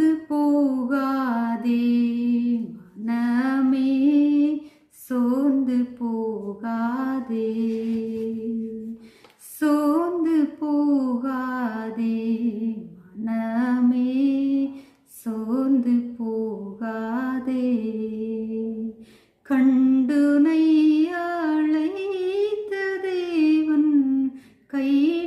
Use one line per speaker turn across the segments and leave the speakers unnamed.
சோர்ந்து போகாதே. மனமே சோர்ந்து போகாதே. சோர்ந்து போகாதே. மனமே சோர்ந்து போகாதே. கண்டுனை அழைத்த தேவன் கை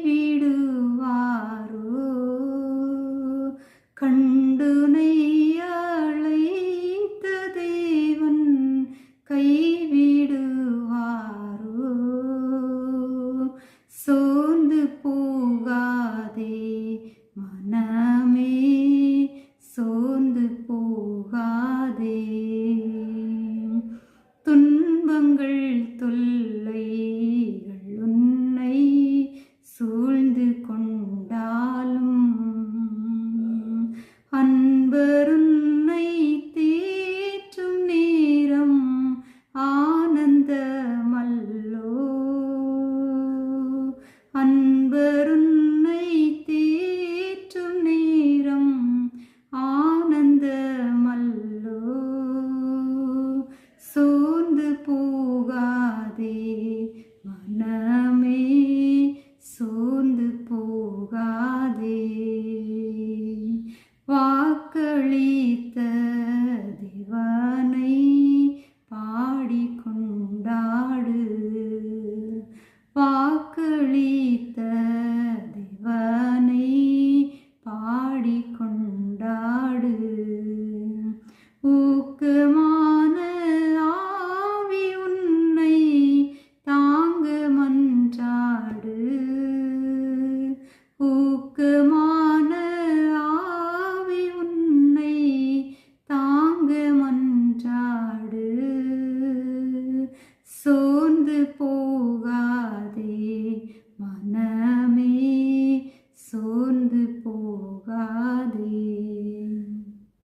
சோர்ந்து போகாதே மனமே சோர்ந்து போகாதே. துன்பங்கள் தொல்லைகள் உன்னை சூழ்ந்து கொண்டாலும் அன்பரும் வாக்களித்த தேவனை பாடிக்கொண்டாடு. வாக்களித்த தேவனை பாடிக்கொண்டாடு. ஊக்கமான ஆவி உன்னை தாங்க மன்றாடு. ஊக்கமான சோர்ந்து போகாதே மன